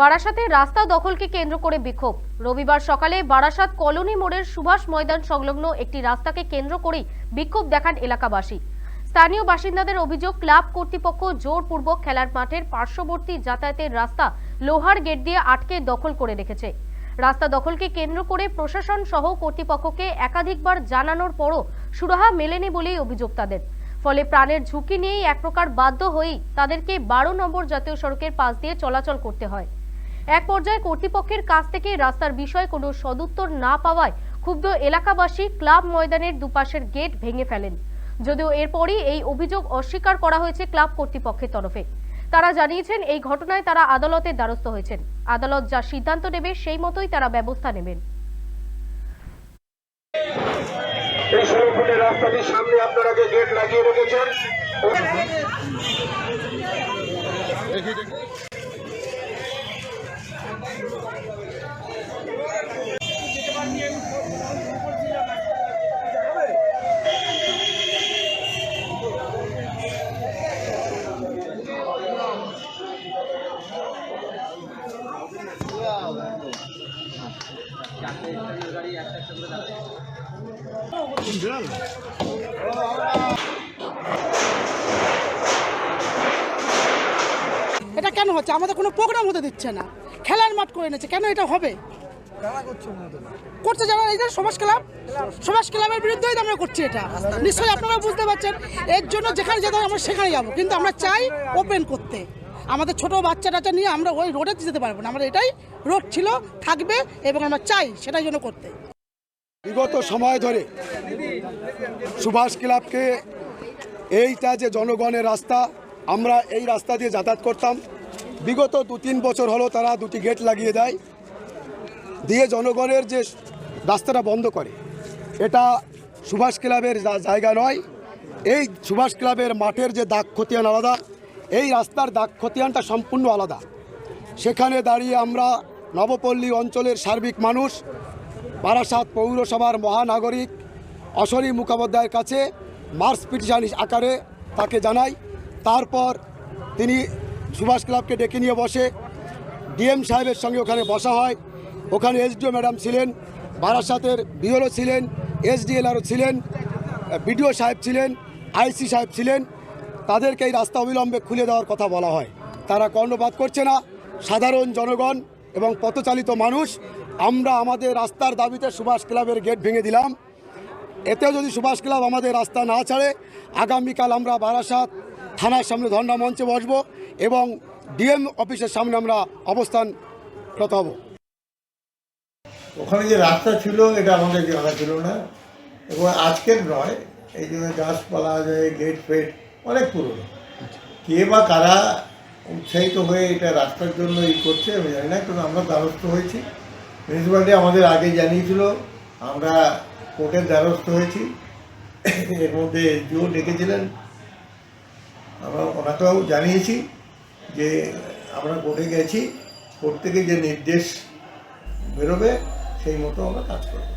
বারাসাতে রাস্তা দখলকে কেন্দ্র করে বিক্ষোভ। রবিবার সকালে বারাসাত কলোনি মোড়ের সুভাষ ময়দান সংলগ্ন একটি রাস্তাকে কেন্দ্র করেই বিক্ষোভ দেখান এলাকাবাসী। স্থানীয় বাসিন্দাদের অভিযোগ, ক্লাব কর্তৃপক্ষ জোরপূর্বক খেলার মাঠের পার্শ্ববর্তী যাতায়াতের রাস্তা লোহার গেট দিয়ে আটকে দখল করে রেখেছে। রাস্তা দখলকে কেন্দ্র করে প্রশাসন সহ কর্তৃপক্ষকে একাধিকবার জানানোর পরও সুরাহা মেলেনি বলেই অভিযোগ তাদের। ফলে প্রাণের ঝুঁকি নিয়েই এক প্রকার বাধ্য হয়েই তাদেরকে বারো নম্বর জাতীয় সড়কের পাশ দিয়ে চলাচল করতে হয়। এক পর্যায়ে কর্তৃপক্ষের কাছ থেকে রাস্তার বিষয়ে কোনো সদুত্তর না পাওয়ায় ক্ষুব্ধ এলাকাবাসী ক্লাব ময়দানের দুপাশের গেট ভেঙে ফেলেন। যদিও এরপরই এই অভিযোগ অস্বীকার করা হয়েছে ক্লাব কর্তৃপক্ষের তরফে। তারা জানিয়েছেন, এই ঘটনায় তারা আদালতের দ্বারস্থ হয়েছেন। আদালত যা সিদ্ধান্ত নেবে, সেই মতোই তারা ব্যবস্থা নেবেন। এটা কেন হচ্ছে? আমাদের কোনো প্রোগ্রাম হতে দিচ্ছে না। খেলার মাঠ করে এনেছে। কেন এটা হবে? করছে যারা এই যে সমাজ ক্লাব সমাজ ক্লাবের বিরুদ্ধেই তো আমরা করছি এটা। নিশ্চয়ই আপনারা বুঝতে পারছেন। এর জন্য যেখানে যেতে হয় আমরা সেখানে যাব। কিন্তু আমরা চাই ওপেন করতে। আমাদের ছোট বাচ্চা টাচ্চা নিয়ে আমরা ওই রোডে যেতে পারব না। আমাদের এটাই রোড ছিল, থাকবে এবং আমরা চাই সেটাই জন্য করতে। বিগত সময় ধরে সুভাষ ক্লাবকে এইটা যে জনগণের রাস্তা, আমরা এই রাস্তা দিয়ে যাতায়াত করতাম। বিগত দু তিন বছর হলো তারা দুটি গেট লাগিয়ে দেয়, দিয়ে জনগণের যে রাস্তাটা বন্ধ করে, এটা সুভাষ ক্লাবের জায়গা নয়। এই সুভাষ ক্লাবের মাঠের যে দাগ খতিয়ান আলাদা এই রাস্তার দাগ খতিয়ানটা সম্পূর্ণ আলাদা। সেখানে দাঁড়িয়ে আমরা নবপল্লী অঞ্চলের সার্বিক মানুষ, বারাসাত পৌরসভার মহানাগরিক অশরী মুখোপাধ্যায়ের কাছে মার্চ পিটিশন আকারে তাকে জানাই। তারপর তিনি সুভাষ ক্লাবকে ডেকে নিয়ে বসে। ডিএম সাহেবের সঙ্গে ওখানে বসা হয়। ওখানে এসডিও ম্যাডাম ছিলেন, বারাসাতের বিওলও ছিলেন এসডিএলআরও ছিলেন, বিডিও সাহেব ছিলেন, আইসি সাহেব ছিলেন তাদেরকে এই রাস্তা অবিলম্বে খুলে দেওয়ার কথা বলা হয়। তারা কর্ণপাত করছে না। সাধারণ জনগণ এবং পথচালিত মানুষ, আমরা আমাদের রাস্তার দাবিতে সুভাষ ক্লাবের গেট ভেঙে দিলাম। এতেও যদি সুভাষ ক্লাব আমাদের রাস্তা না ছাড়ে, আগামীকাল আমরা বারাসাত থানার সামনে ধর্ণা মঞ্চে বসব এবং ডিএম অফিসের সামনে আমরা অবস্থান অবস্থানরত হব। ওখানে যে রাস্তা ছিল, এটা আমাদের জানা ছিল না। এবং আজকের নয়, এই জন্য গাছপালা গেট ফেট অনেক পুরনো। কে বা কারা উৎসাহিত হয়ে এটা রাস্তার জন্য ই করছে, আমি জানি না, কিন্তু আমরা দ্বারস্থ হয়েছি। মিউনিসিপ্যালিটি আমাদের আগে জানিয়েছিল, আমরা কোর্টের দ্বারস্থ হয়েছি। এর মধ্যে এসডিও ডেকেছিলেন। আমরা ওনাকেও জানিয়েছি যে আমরা কোর্টে গেছি, কোর্ট থেকে যে নির্দেশ বেরোবে, সেই মতো আমরা কাজ করব।